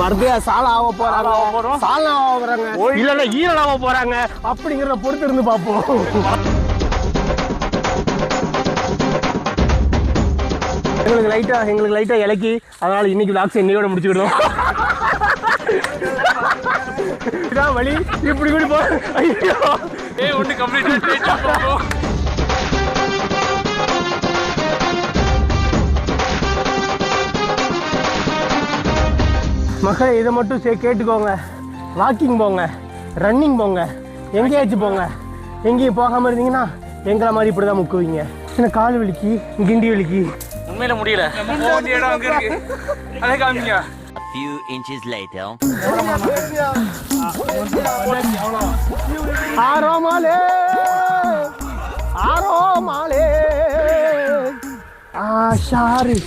மறுபடியும் சால ஆக போறாங்க. போறோம். சால ஆக போறாங்க. இல்லன்னா ஈரல் ஆக போறாங்க. அப்படிங்கிறத பொறுத்து இருந்து பார்ப்போம். எங்களுக்கு லைட்டா எங்களுக்கு லைட்டா இலக்கி. அதனால இன்னைக்கு லாக்ஸ் இன்னையோட முடிச்சுக்கிடுவோம். இதான் வழி. இப்படி கூட போ ஐயோ. ஏய் ஒன்று மக்களே இதை மட்டும் சே கேட்டுக்கோங்க. வாக்கிங் போங்க. ரன்னிங் போங்க. எங்கேயாச்சும் போங்க. எங்கேயும் போகாமல் இருந்தீங்கன்னா எங்களை மாதிரி இப்படி தான் முக்குவீங்க. சின்ன கால் வலிக்கு கிண்டி வலிக்கு. உண்மையில முடியல. அதே காமிங்க. A few inches later. Arrow Male arrow Male ஆஷாரி